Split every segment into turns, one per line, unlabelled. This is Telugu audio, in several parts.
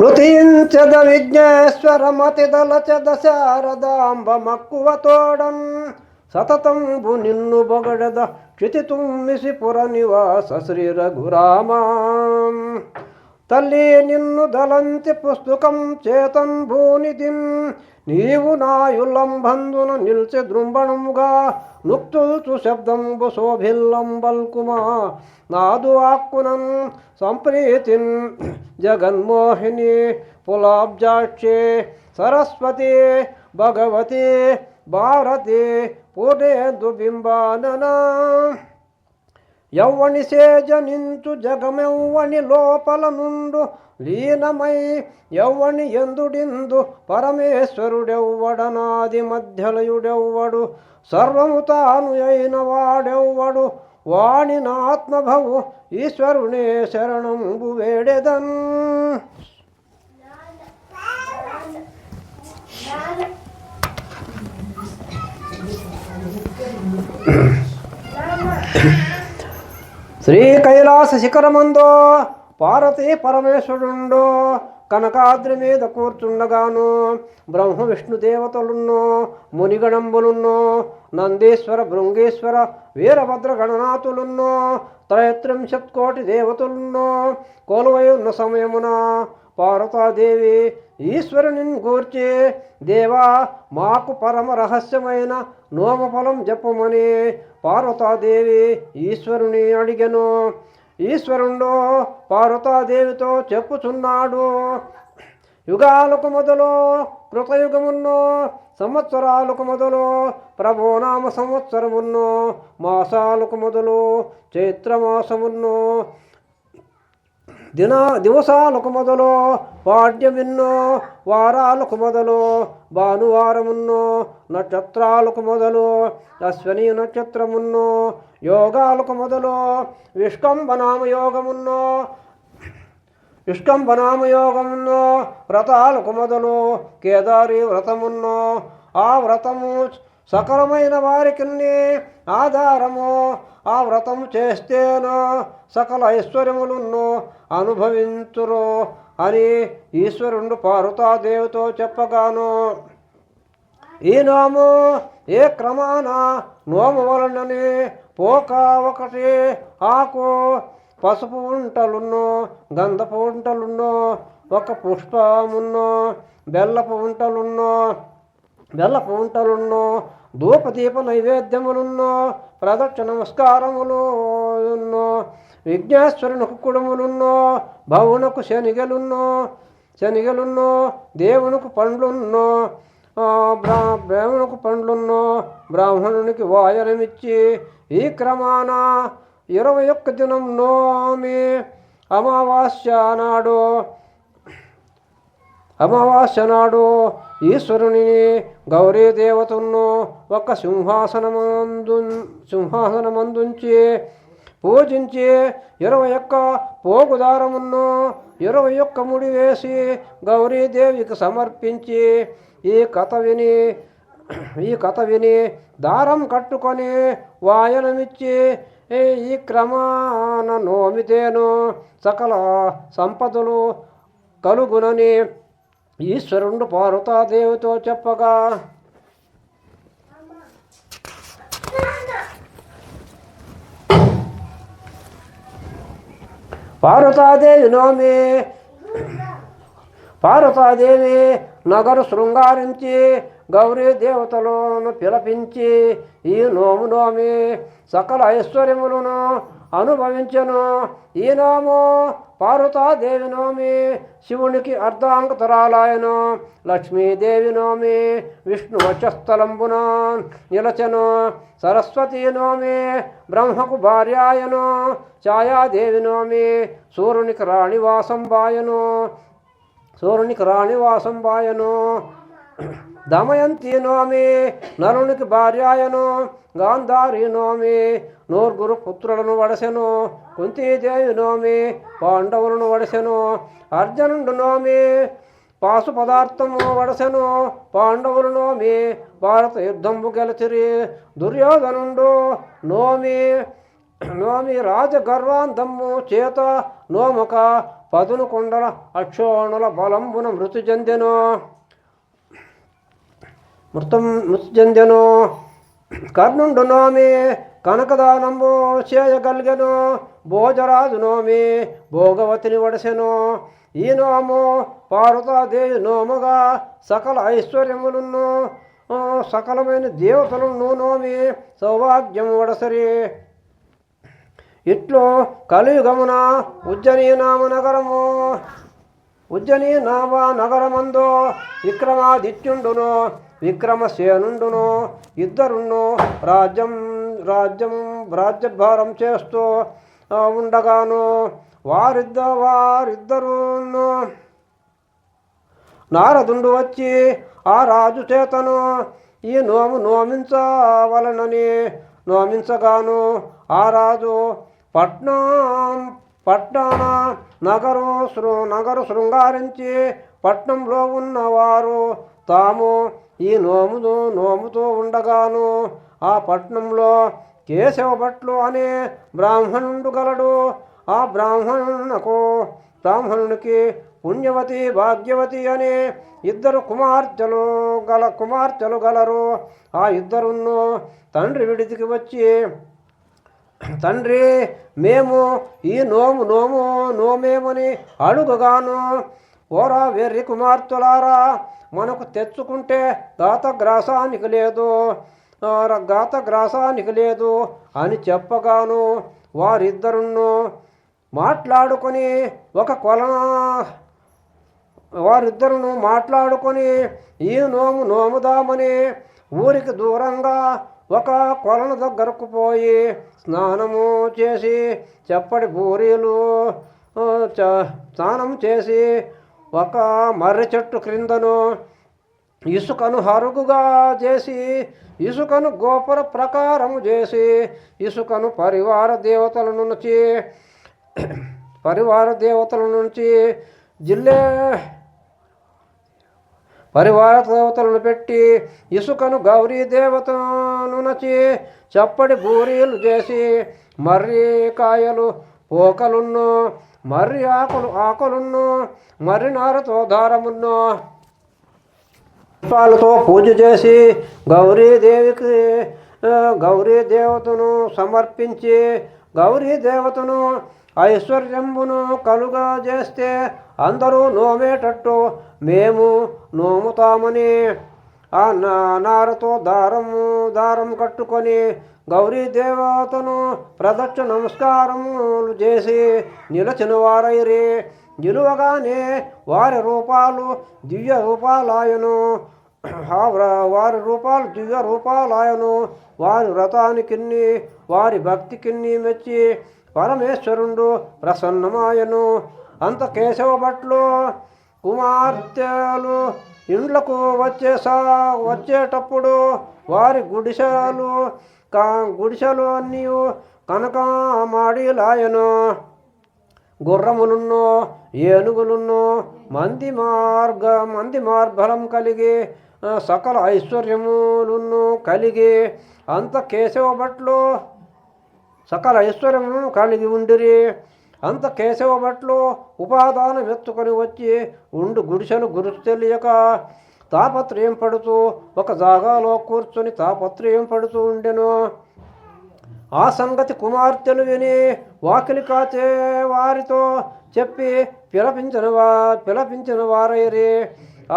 నృతించద విఘ్నేశ్వరమతిదలచద దశారదాంబ మక్కువ తోడన్ సతతంబు నిన్ను బొగడద క్షితి తుమ్మిసి పుర నివాస శ్రీ రఘురామ. తల్లి నిన్ను దలంతి పుస్తకం చేతన్ భూనిధిం నీవు నాయులంబందున నిల్చె దృంబణముగా నుక్తుల్చు శబ్దంబు శోభిల్లంబల్కుమా నాదు ఆక్కునం సంప్రీతిన్ జగన్మోహిని పులాబ్జాక్షి. సరస్వతి భగవతి భారతి పూర్ణేందు బింబాననా. యవ్వని సేజనించు జగమెవ్వని లోపల నుండు లీనమై ఎవ్వని ఎందుడిందు పరమేశ్వరుడెవ్వడనాది మధ్యలయుడెవ్వడు? సర్వము తాను అయిన వాడెవ్వడు? వాణి నాత్మభవు ఈశ్వరునే శరణంబు వేడెదన్. శ్రీ కైలాస శిఖరమందో పార్వతీ పరమేశ్వరుండో కనకాద్రి మీద కూర్చుండగాను బ్రహ్మ విష్ణు దేవతలున్నో మునిగణంబులున్నో నందీశ్వర భృంగేశ్వర వీరభద్ర గణనాథులున్నో త్రయత్రింశత్కోటి దేవతలున్నో కోలువై ఉన్న సమయమున పార్వతాదేవి ఈశ్వరుని గూర్చి దేవా మాకు పరమ రహస్యమైన నోమఫలం చెప్పమని పార్వతాదేవి ఈశ్వరుని అడిగను. ఈశ్వరుండో పార్వతాదేవితో చెప్పుచున్నాడు. యుగాలకు మొదలు కృతయుగమున్నో సంవత్సరాలకు మొదలు ప్రభునామ సంవత్సరమున్నో మాసాలకు మొదలు చైత్రమాసమున్నో దినా దివసాలకు మొదలు పాడ్యమిన్నో వారాలకు మొదలు భానువారమున్నో నక్షత్రాలకు మొదలు అశ్వని నక్షత్రమున్నో యోగాలకు మొదలు విష్కంబనామ యోగమున్నో విష్కంబనామయోగమున్నో వ్రతాలకు మొదలు కేదారి వ్రతమున్నో ఆ వ్రతము సకలమైన వారికి ఆధారము. ఆ వ్రతము చేస్తేనో సకల ఐశ్వర్యములను అనుభవించురు. అని ఈశ్వరుడు పార్వతాదేవితో చెప్పగాను. ఈ నోము ఏ క్రమాన నోము వలనని పోక ఒకటి ఆకు పసుపు ఉంటలున్ను గంధపు ఉంటలున్నో ఒక పుష్పమున్ను బెల్లపు ఉంటలున్నో బెల్లపు ఉంటలున్ను ధూపదీప నైవేద్యములున్నో ప్రదక్ష నమస్కారములు విఘ్నేశ్వరునకు కుడుములున్నో భవునకు శనిగలున్నో శనిగలున్నో దేవునికి పండ్లున్నో బ్రా బ్రాహ్మణుకు పండ్లున్నో బ్రాహ్మణునికి వాయనమిచ్చి ఈ క్రమాన ఇరవై ఒక్క దినం నోమి అమావాస్య నాడు అమావాస్య నాడు ఈశ్వరుని గౌరీ దేవతను ఒక సింహాసనమందు సింహాసనమందుంచి పూజించి ఇరవై ఒక్క పోగుదారమును ఇరవై ఒక్క ముడి వేసి గౌరీదేవికి సమర్పించి ఈ కథ విని ఈ కథ విని దారం కట్టుకొని వాయనమిచ్చి ఈ క్రమాన నోమితేను సకల సంపదలు కలుగునని ఈశ్వరుడు పార్వతాదేవితో చెప్పగా పార్వతాదేవి నోమి పార్వతాదేవి నగరు శృంగారించి గౌరీ దేవతలను పిలపించి ఈ నోము నోమి సకల ఐశ్వర్యములను అనుభవించను. ఈనామో పార్వతాదేవి నోమి శివునికి అర్ధాంగతరాలాయను. లక్ష్మీదేవి నోమి విష్ణు వక్షస్థలంబున నిలచను. సరస్వతీ నోమి బ్రహ్మకు భార్యాయను. ఛాయాదేవి నోమి సూర్యునికి రాణివాసం బాయను సూర్యునికి రాణివాసం బాయను దమయంతి నోమి నరునికి భార్యాయను గాంధారి నోమి నూర్గురు పుత్రులను వడసెను కుంతీదేవి నోమి పాండవులను వడసెను అర్జునుడు నోమి పాసు పదార్థము వడసెను పాండవులు నోమి భారత యుద్ధంబు గెలచిరి దుర్యోధనుండు నోమి నోమి రాజగర్వాంతము చేత నోమక పదును కొండల అక్షోణుల బలంబున మృతి చెందెను. మృతం మృతి చెందెను కర్ణుండు నోమి కనకదానంబు చేయగలిగెను భోజరాజు నోమి భోగవతిని వడసెను. ఈ నోము పార్వతాదేవి నోముగా సకల ఐశ్వర్యములను సకలమైన దేవతలను నోమి సౌభాగ్యము వడసరి. ఇట్లు కలియుగమున ఉజ్జని నామ నగరము ఉజ్జని నామ నగరమందు విక్రమాదిత్యుండును. విక్రమసేనుండును ఇద్దరును రాజ్యం రాజ్యం రాజ్యభారం చేస్తూ ఉండగాను వారిద్ద వారిద్దరును నారదుండు వచ్చి ఆ రాజు చేతను ఈ నోము నోమించవలనని నోమించగాను ఆ రాజు పట్నం పట్టణ నగరు శృ నగరు శృంగారించి పట్నంలో ఉన్నవారు తాము ఈ నోమును నోముతూ ఉండగాను ఆ పట్నంలో కేశవభట్లు అనే బ్రాహ్మణుడు గలడు. ఆ బ్రాహ్మణునకు బ్రాహ్మణునికి పుణ్యవతి భాగ్యవతి అనే ఇద్దరు కుమార్తెలు గల కుమార్తెలు గలరు. ఆ ఇద్దరును తండ్రి విడిదికి వచ్చి తండ్రి మేము ఈ నోము నోము నోమేమని అడుగుగాను ఓరా వెర్రి కుమార్తెలారా మనకు తెచ్చుకుంటే ఘాతగ్రాసానికి లేదు. గాత గ్రాసానికి లేదు అని చెప్పగాను వారిద్దరును మాట్లాడుకొని ఒక కొల వారిద్దరును మాట్లాడుకొని ఈ నోము నోముదామని ఊరికి దూరంగా ఒక కొలను దగ్గరకు పోయి స్నానము చేసి చెప్పడి బూరీలు చ- స్నానం చేసి ఒక మర్రి చెట్టు క్రిందను ఇసుకను హరుగుగా చేసి ఇసుకను గోపుర ప్రకారము చేసి ఇసుకను పరివార దేవతల నుంచి పరివార దేవతల నుంచి జిల్లే పరివార దేవతలను పెట్టి ఇసుకను గౌరీ దేవతను నచి చప్పటి బూరీలు చేసి మర్రి కాయలు ఓకలున్నో మర్రి ఆకులు ఆకులున్నో మర్రి నారతో దారమున్నో. పుష్పాలతో పూజ చేసి గౌరీదేవికి గౌరీ దేవతను సమర్పించి గౌరీ దేవతను ఐశ్వర్యంబును కలుగా చేస్తే అందరూ నోమేటట్టు మేము నోముతామని. ఆ నా- నారతో దారము దారం కట్టుకొని గౌరీ దేవతను ప్రదక్ష నమస్కారములు చేసి నిలచిన వారైరి. నిలువగానే వారి రూపాలు దివ్య రూపాలాయను ఆ వారి రూపాలు దివ్య రూపాలాయను వారి వ్రతానికిన్ని వారి భక్తికిన్ని మెచ్చి పరమేశ్వరుడు ప్రసన్నమాయను. అంత కేశవ భట్లు కుమార్తెలు ఇండ్లకు వచ్చేసా వచ్చేటప్పుడు వారి గుడిసెలు కా గుడిసెలు అన్నీ కనకమాడిలాయను. గుర్రములున్నో ఏనుగులున్నో మంది మార్గ మంది మార్బలం కలిగి సకల ఐశ్వర్యములును కలిగి అంత కేశవ భట్లు సకల ఐశ్వర్యములను కలిగి ఉండిరి. అంత కేశవ భట్లు ఉపాదానం ఎత్తుకొని వచ్చి ఉండు గుడిసెను గురుసు తెలియక తాపత్రయం పడుతూ ఒక జాగాలో కూర్చొని తాపత్రయం పడుతూ ఉండెను. ఆ సంగతి కుమార్తెలు విని వాకిలి కాచే వారితో చెప్పి పిలపించిన వా పిలపించిన వారైరి.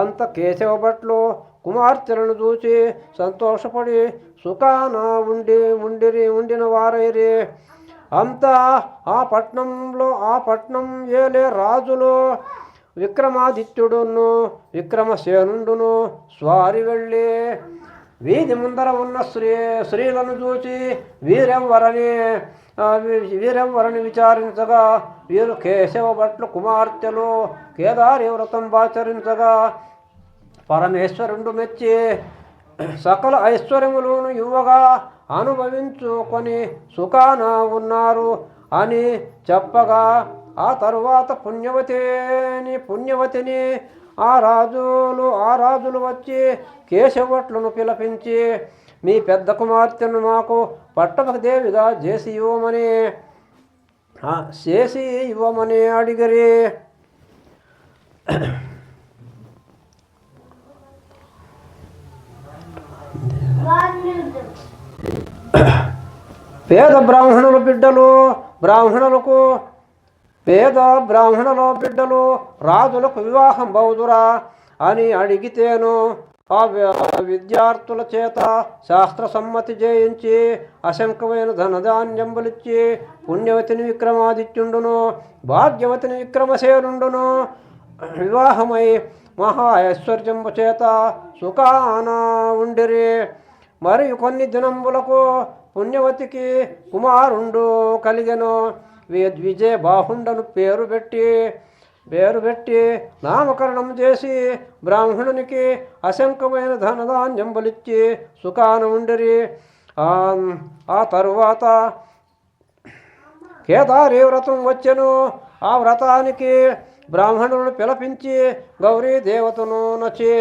అంత కేశవ భట్లు కుమార్తెలను చూసి సంతోషపడి సుఖాన ఉండి ఉండిరి ఉండిన వారైరి. అంతా ఆ పట్నంలో ఆ పట్నం ఏలే రాజులు. విక్రమాదిత్యుడును విక్రమసేనుండును స్వారి వెళ్ళి వీధి ముందర ఉన్న స్త్రీ స్త్రీలను చూసి వీరెవ్వరని వీరెవ్వరని విచారించగా వీరు కేశవ భట్లు కుమార్తెలు కేదారి వ్రతం ఆచరించగా పరమేశ్వరుడు మెచ్చి సకల ఐశ్వర్యములను ఇవ్వగా అనుభవించుకొని సుఖాన ఉన్నారు అని చెప్పగా ఆ తరువాత పుణ్యవతిని పుణ్యవతిని ఆ రాజులు ఆ రాజులు వచ్చి కేశవట్లను పిలిపించి మీ పెద్ద కుమార్తెను మాకు పట్టభదేవిగా చేసి ఇవ్వమని చేసి ఇవ్వమని అడిగిరి. పేద బ్రాహ్మణుల బిడ్డలు బ్రాహ్మణులకు పేద బ్రాహ్మణుల బిడ్డలు రాజులకు వివాహం బౌదురా అని అడిగితేను ఆ విద్యార్థుల చేత శాస్త్ర సమ్మతి చేయించి అశంకమైన ధనధాన్యంబులిచ్చి పుణ్యవతిని విక్రమాదిత్యుండును భాగ్యవతిని విక్రమసేనుండును వివాహమై మహా ఐశ్వర్యంబు చేత సుఖాన ఉండిరి. మరియు కొన్ని దినంబులకు పుణ్యవతికి కుమారుండు కలిగెను. విజయ బాహుండను పేరు పెట్టి పేరు పెట్టి నామకరణం చేసి బ్రాహ్మణునికి అశంకమైన ధనధాన్యంబులిచ్చి సుఖాన ఉండిరి. ఆ ఆ తరువాత కేదారి వ్రతం వచ్చెను. ఆ వ్రతానికి బ్రాహ్మణులను పిలిపించి గౌరీ దేవతను నచి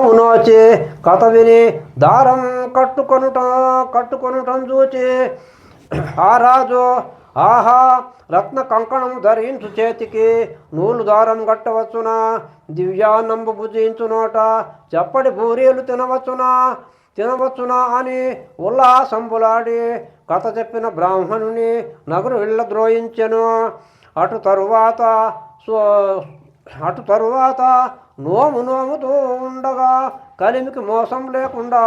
నోచి కథ విని దారం కట్టుకొనుట కట్టుకొనుటం చూచి. ఆ రాజు ఆహా రత్న కంకణం ధరించు చేతికి నూలు దారం కట్టవచ్చునా? దివ్యాన్నంబు భుజించునోట చప్పటి బూరీలు తినవచ్చునా? తినవచ్చునా అని ఉల్లాసంబులాడి కథ చెప్పిన బ్రాహ్మణుని నగరు ఇళ్ళ ద్రోహించెను. అటు తరువాత సో అటు తరువాత నోము నోముతూ ఉండగా కలిమికి మోసం లేకుండా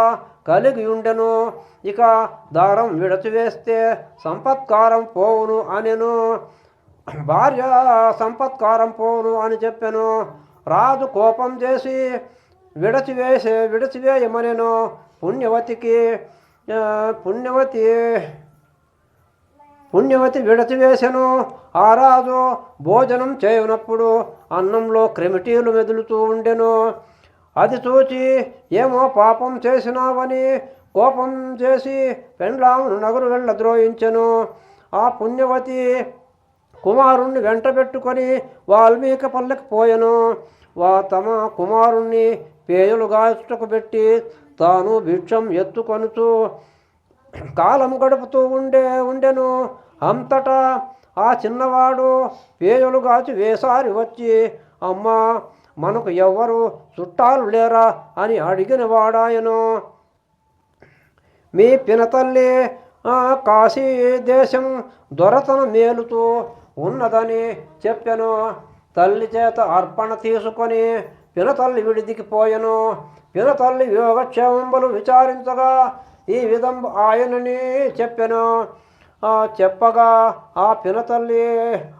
కలిగి ఉండెను. ఇక దారం విడచివేస్తే సంపత్కారం పోవును అనెను. భార్య సంపత్కారం పోవును అని చెప్పెను. రాజు కోపం చేసి విడచివేసే విడచివేయమనెను పుణ్యవతికి పుణ్యవతి పుణ్యవతి విడచివేసెను ఆ రాజు భోజనం చేయనప్పుడు అన్నంలో క్రిమిటీలు మెదులుతూ ఉండెను. అది చూచి ఏమో పాపం చేసినావని కోపం చేసి పెండ్లామును నగరు వెళ్ళ ద్రోహించెను. ఆ పుణ్యవతి కుమారుణ్ణి వెంట పెట్టుకొని వాల్మీకి పల్లెకి పోయెను. వా తమ కుమారుణ్ణి పేయలు గాచుటకు పెట్టి తాను భిక్షం ఎత్తుకొనుచు కాలం గడుపుతూ ఉండే ఉండెను. అంతటా ఆ చిన్నవాడు పేయులు గాచి వేసారి వచ్చి అమ్మా మనకు ఎవ్వరు చుట్టాలు లేరా? అని అడిగిన వాడాయను మీ పినతల్లి కాశీ దేశం దొరతను మేలుతూ ఉన్నదని చెప్పాను. తల్లి చేత అర్పణ తీసుకొని పినతల్లి విడిదికి పోయెను. పినతల్లి యోగక్షేమంబులు విచారించగా ఈ విధం ఆయనని చెప్పాను. చెప్పగా ఆ పినతల్లి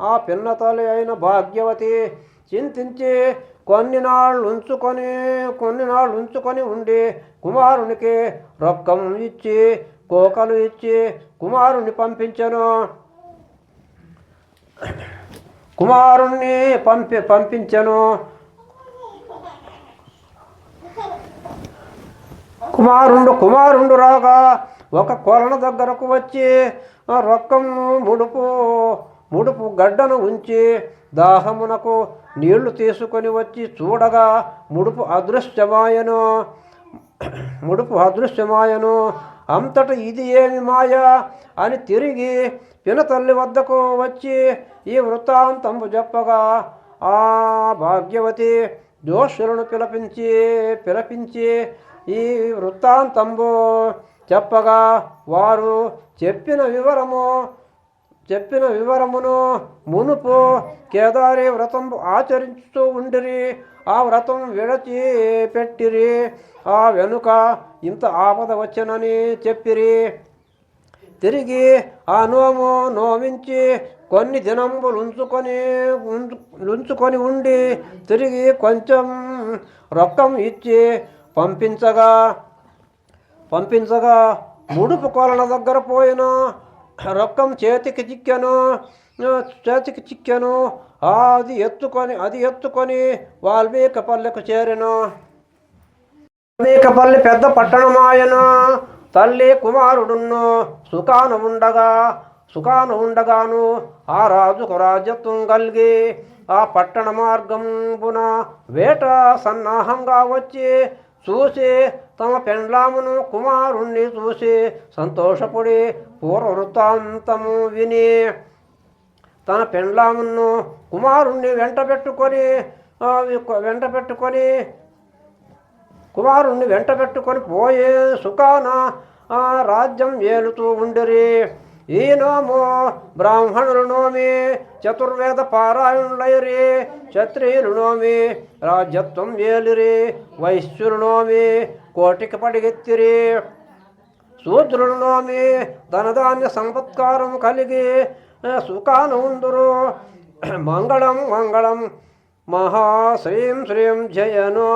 ఆ పిన్నతల్లి అయిన భాగ్యవతి చింతించి కొన్ని నాళ్ళు ఉంచుకొని కొన్ని నాళ్ళు ఉంచుకొని ఉండి కుమారునికి రొక్కం ఇచ్చి కోకలు ఇచ్చి కుమారుణ్ణి పంపించను. కుమారుణ్ణి పంపి పంపించను. కుమారుండు కుమారుండు రాగా ఒక కొలను దగ్గరకు వచ్చి రొక్కము రొక్కం ముడుపు ముడుపు గడ్డను ఉంచి దాహమునకు నీళ్ళు తీసుకొని వచ్చి చూడగా ముడుపు అదృశ్యమాయను. ముడుపు అదృశ్యమాయను. అంతట ఇది ఏమి మాయ అని తిరిగి పినతల్లి వద్దకు వచ్చి ఈ వృత్తాంతంబు చెప్పగా ఆ భాగ్యవతి దోషులను పిలిపించి పిలిపించి ఈ వృత్తాంతంబు చెప్పగా వారు చెప్పిన వివరము చెప్పిన వివరమును మునుపు కేదారి వ్రతం ఆచరించుతూ ఉండిరి ఆ వ్రతం విడచి పెట్టిరి ఆ వెనుక ఇంత ఆపద వచ్చనని చెప్పిరి. తిరిగి ఆ నోము నోమించి కొన్ని దినంబులు ఉంచుకొని ఉంచు- ఉంచుకొని ఉండి తిరిగి కొంచెం రొక్కం ఇచ్చి పంపించగా పంపించగా ముడుపు కొలన దగ్గర పోయిన రొక్కం చేతికి చిక్కెను చేతికి చిక్కెను. అది ఎత్తుకొని అది ఎత్తుకొని వాల్మీకపల్లెకు చేరెను. వాల్మీకపల్లి పెద్ద పట్టణమాయను. తల్లి కుమారుడును సుఖాన ఉండగా సుఖాన ఉండగాను ఆ రాజుకు రాజ్యత్వం కలిగి ఆ పట్టణ మార్గంబున వేట సన్నాహంగా వచ్చి చూసి తమ పెండ్లామును కుమారుణ్ణి చూసి సంతోషపడి పూర్వవృత్తాంతము విని తన పెండ్లామును కుమారుణ్ణి వెంట పెట్టుకొని వెంట పెట్టుకొని కుమారుణ్ణి వెంట పెట్టుకొని పోయే సుఖాన రాజ్యం ఏలుతూ ఉండిరి. ఈ నోము బ్రాహ్మణులు నోమి చతుర్వేద పారాయణులైరి క్షత్రియులు నోమి రాజ్యత్వం ఏలిరి వైశ్యులు నోమి కోటికి పడిగెత్తిరి. శూద్రులు నోమి ధనధాన్య సంపత్కారం కలిగి సుఖాన ఉందురు. మంగళం మంగళం మహాశ్రీం శ్రీం జయనో.